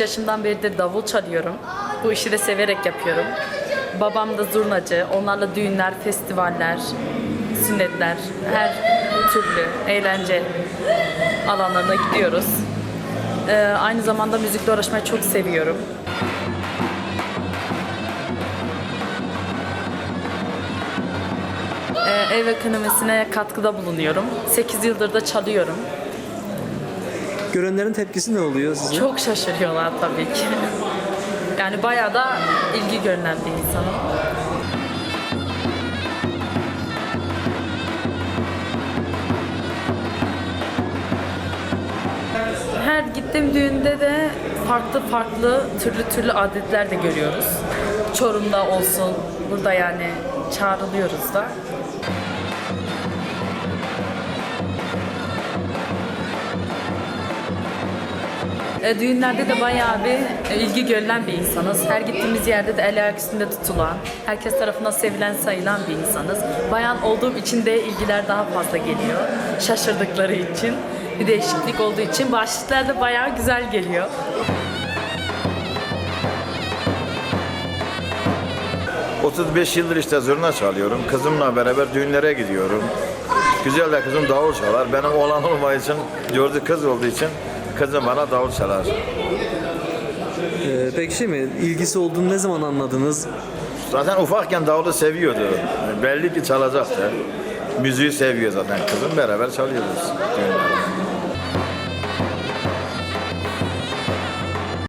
yaşımdan beridir davul çalıyorum. Bu işi de severek yapıyorum. Babam da zurnacı. Onlarla düğünler, festivaller, sünnetler, her türlü eğlence alanlarına gidiyoruz. Ee, aynı zamanda müzikle uğraşmayı çok seviyorum. Ee, ev ekonomisine katkıda bulunuyorum. 8 yıldır da çalıyorum. Görenlerin tepkisi ne oluyor size? Çok şaşırıyorlar tabii ki. Yani bayağı da ilgi görünen bir insanım. Her gittiğim düğünde de farklı farklı türlü türlü adetler de görüyoruz. Çorum'da olsun, burada yani çağrılıyoruz da. E, düğünlerde de bayağı bir e, ilgi görülen bir insanız. Her gittiğimiz yerde de el ayak üstünde tutulan, herkes tarafından sevilen sayılan bir insanız. Bayan olduğum için de ilgiler daha fazla geliyor. Şaşırdıkları için. Bir değişiklik olduğu için başlıklar da bayağı güzel geliyor. Hı. 35 yıldır işte zurna çalıyorum. Kızımla beraber düğünlere gidiyorum. Güzel de kızım davul çalar. Benim oğlan olmadığı için, gördü kız olduğu için kızım bana davul çalar. Ee, peki şey mi, ilgisi olduğunu ne zaman anladınız? Zaten ufakken davulu seviyordu. Belli ki çalacaktı. Müziği seviyor zaten kızım. Beraber çalıyoruz düğünde.